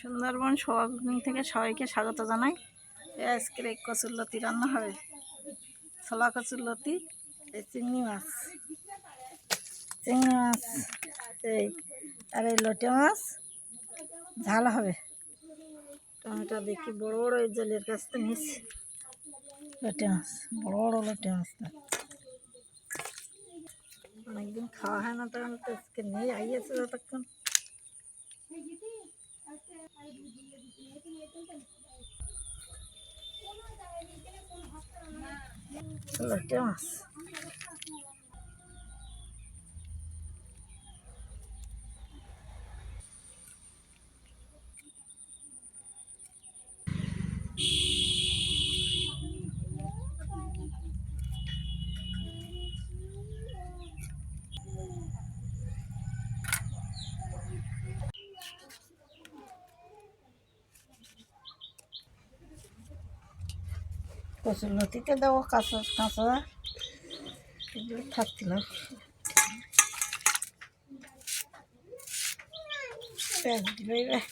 Sundarban soybean থেকে সবাইকে স্বাগত জানাই। আজকের এই কচুরলতি রান্না হবে। ছোলা কচুরলতি, এই চিংড়ি মাছ। চিংড়ি মাছ, এই, আর এই লোটে মাছ। ঝাল হবে। টমেটো দেখি বড় বড় এই জলের কাছ থেকে নিচ্ছি। লোটে মাছ, বড় বড় লোটে মাছ। না অনেকদিন খাওয়া হয় না তখন, তো আজকে নিয়ে আইয়েছে যতক্ষণ। মাছ। কচুর লতিতে দেবো কাঁচা কাঁচা এগুলো থাকছিল পেঁয়াজ এবার।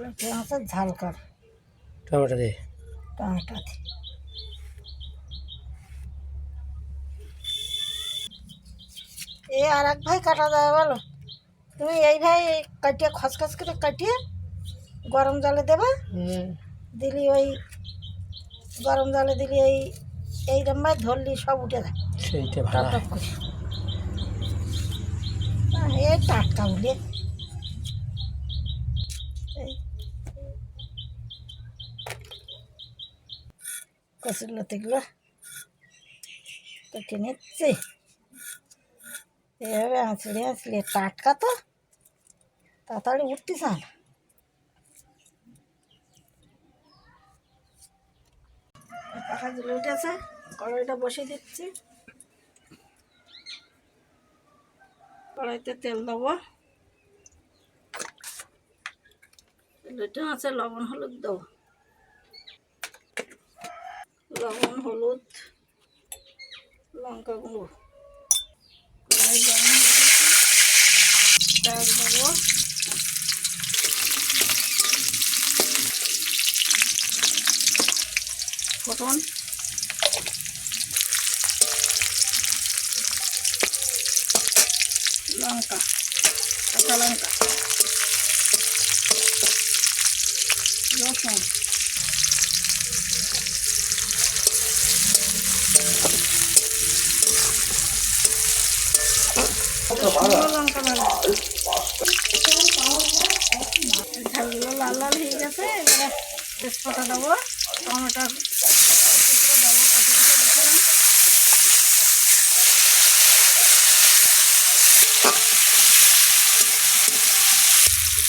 লতি মাছের ঝাল কর। টমেটো দিয়ে? টমেটো দিয়ে। এ আর এক ভাই কাটা যায় বলো। তুমি এই ভাই কাটিয়ে খসখস করে কাটিয়ে গরম জলে দেবে। দিলি ওই গরম জলে দিলি এই এই রম্বায় ধরলি সব উঠে যায়। সেইটা ভালো। আহ, টাটকা এই। কচুর লতিগুলো কেটে নিচ্ছি। এইভাবে আঁচড়ে আঁচড়ে টাটকা তো। তাড়াতাড়ি উঠতেছে না পাখা উঠেছে কড়াইটা বসিয়ে দিচ্ছি কড়াইতে তেল দেবো দুটো আছে লবণ হলুদ দেবো লবণ হলুদ লঙ্কা গুঁড়ো হয়ে দেবো ফোটন লঙ্কা কাঁচা লঙ্কা রসুন। লাল লাল হয়ে গেছে তেজপাতা দেবো টমেটো দেবো কেটে কেটে রেখে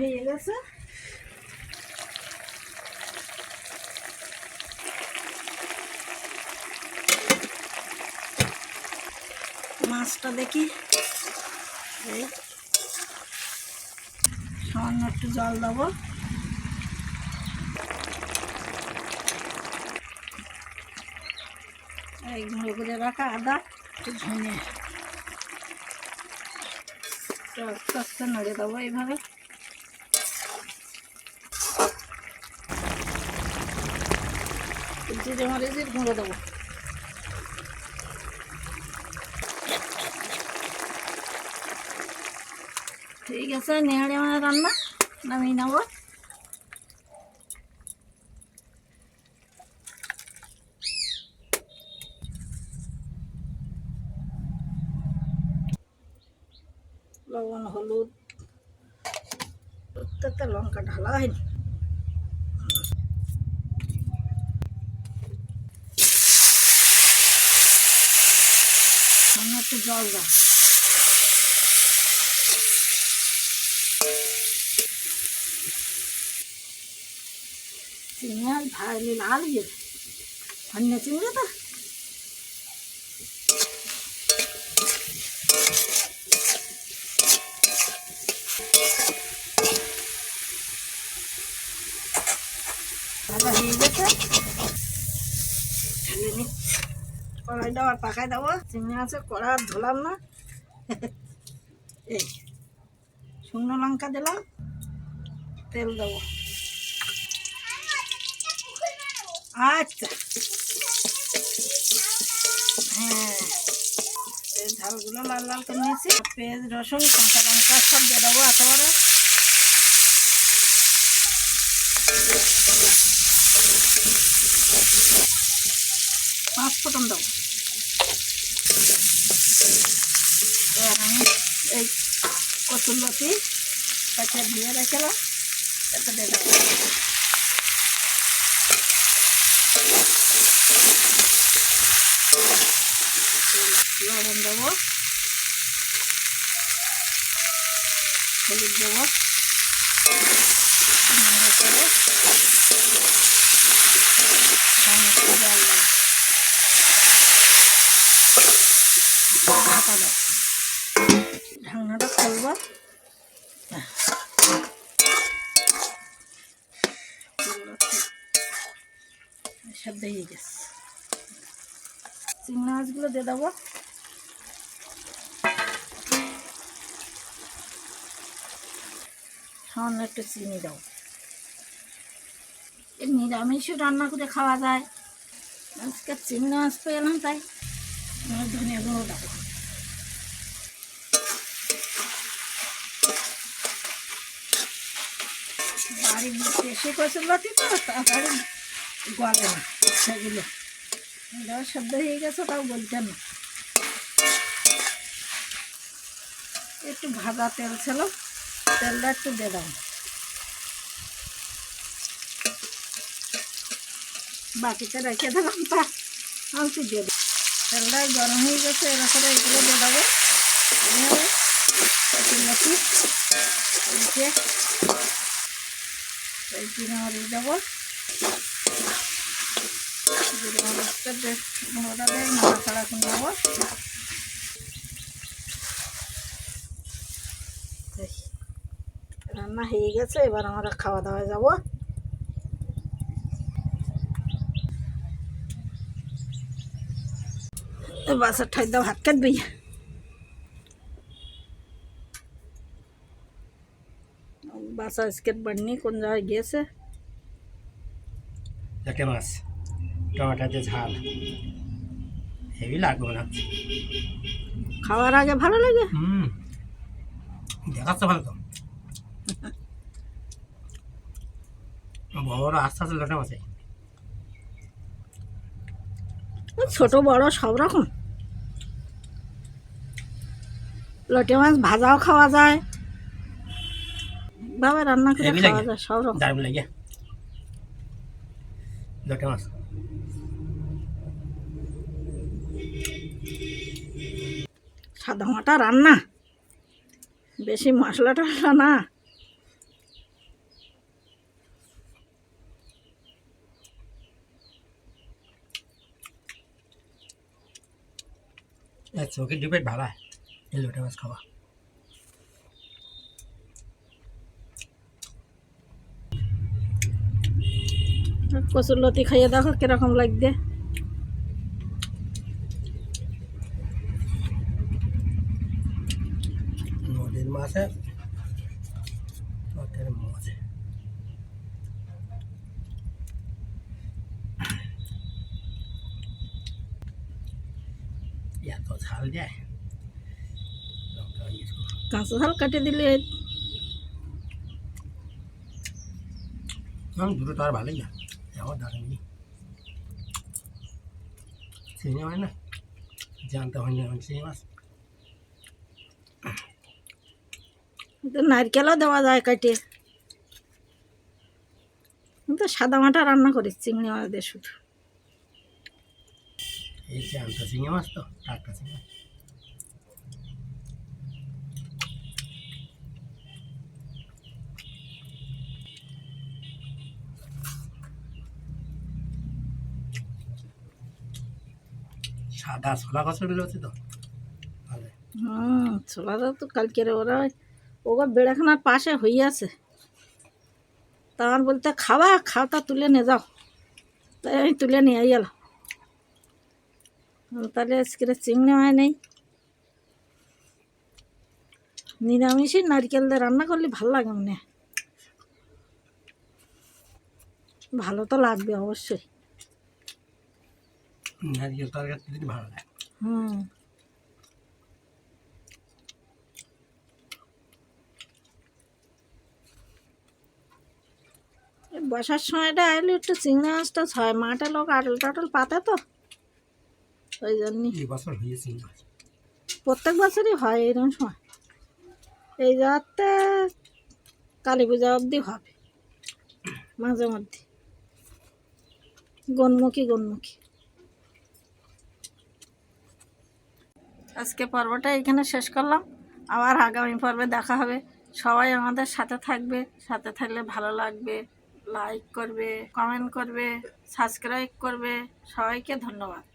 হয়ে গেছে। মাছটা দেখি। এই। সামান্য একটু জল দেবো। এই গুঁড়ো করে রাখা আদা, একটু ধনে। নড়ে দেবো এইভাবে। জিরে মরিচের গুঁড়ো দেবো। ঠিক আছে, নেহাড়ি আমার রান্না, নামিয়ে নেব। লবণ, হলুদ, প্রত্যেকটা লঙ্কা ঢালা হয়নি একটু জল দাও চিংড়ি ভাজলি লাল গিয়ে অন্য চিংড়ি তো? হয়ে গেছে। কড়াইটা আর পাকাই দেবো। চিংড়ি আছে কড়া আর না। এই, শুকনো লঙ্কা দিলাম, তেল দেবো। আচ্ছা। হ্যাঁ ঝালগুলো লাল লাল করে নিয়েছি। পেঁয়াজ, রসুন, কাঁচা লঙ্কা সব দিয়ে দেবো একেবারে পাঁচ ফোটন দেবো এবার আমি এই কচুর লতি কাছে দিয়ে রেখেলাম দেবো। লবণ দেবো হলুদ দেবো ঢাকা দাও ঢাকনাটা খুলবো। সেদ্ধ হয়ে গেছে। চিংড়ি মাছগুলো দিয়ে দেবো। সামান্য একটু চিনি দাও নিরামিষও রান্না করে খাওয়া যায়। আজকে চিংড়ি মাছ পেলাম তাই ধনিয়া গুঁড়ো দেবো। বাড়ি বেশি কচুর লতি তো তাড়াতাড়ি গলে না, সেগুলো। সেদ্ধ হয়ে গেছে, তাও বলতে না একটু ভাজা তেল ছিল, তেলটা একটু দিয়ে দাও। বাকিটা রেখে দিলাম, তা অল্প দিয়ে দিই। তেলটা গরম হয়ে গেছে এরকম এগুলো দিয়ে দেবো উল্টে এই জিরে মরিচ দেবো জিরে মরিচটা দিয়ে গুঁড়োটা দিয়ে নাড়াচাড়া করে দেবো এই, রান্না হয়ে গেছে এবার আমরা খাওয়া দাওয়া যাব বাসার ঠাই দাও হাত কাটবি বাসা স্কেট বাড়নি কোন জায়গায় গিয়েছে? একটা মাছ টমেটো দিয়ে ঝাল। হেভি লাগবে মনে হচ্ছে। খাওয়ার আগে ভালো লাগে? হুম। দেখাচ্ছে ভালো তো। বড় আস্তে আস্তে লোটা মাছ ছোট বড় সব রকম। লটে মাছ ভাজাও খাওয়া যায়। ভাবে রান্না করে খাওয়া যায় সব রকম। দারুণ লাগে। লোটা মাছ। সাদা মাটা রান্না। বেশি মশলা টশলা না। চোখের ডিপেট ভালো এই লোটা মাছ খাওয়া। কচুর লতি খাইয়ে দেখো কীরকম লাগবে? নদীর মাছে মাছে। এত ঝাল যায়। কাঁচা ঝাল কাটে দিলে দুটো তো আর ভালোই না। আমার দারুণ চিংড়ি না জানতে হয়নি আমি চিংড়ি মাছ নারকেলও দেওয়া যায় কাটে। তো সাদা মাটা রান্না করি চিংড়ি মাছ দিয়ে শুধু। এই জ্যান্ত চিংড়ি মাছ তো টাটকা চিংড়ি। সাদা ছোলা গাছ বেরোচ্ছে তো। হুম ছোলাটা তো কালকের ওরা। ওগো বেড়াখানার পাশে আছে। তা আমার বলতে খাওয়া খাওয়াটা তুলে নিয়ে যাও। তাই আমি তুলে নিয়ে গেলাম তাহলে আজকে চিংড়ি হয় নেই। নিরামিষই নারকেল দিয়ে রান্না করলে ভালো লাগে মনে ভালো তো লাগবে অবশ্যই। নারিকেল তরকারি দিলে ভালো লাগে। হুম। এই বসার সময়টা আইলে একটু চিংড়ি মাছটা ছয় মাঠে লোক আটল টাটল পাতে তো ওই জন্যই এই বছর হয়েছে প্রত্যেক বছরই হয় এরকম সময়। এই যাতে কালী পূজা অবধি হবে মাঝে মধ্যে। গণমুখী গণমুখী। আজকে পর্বটা এখানে শেষ করলাম। আবার আগামী পর্বে দেখা হবে। সবাই আমাদের সাথে থাকবে। সাথে থাকলে ভালো লাগবে। লাইক করবে কমেন্ট করবে সাবস্ক্রাইব করবে। সবাইকে ধন্যবাদ।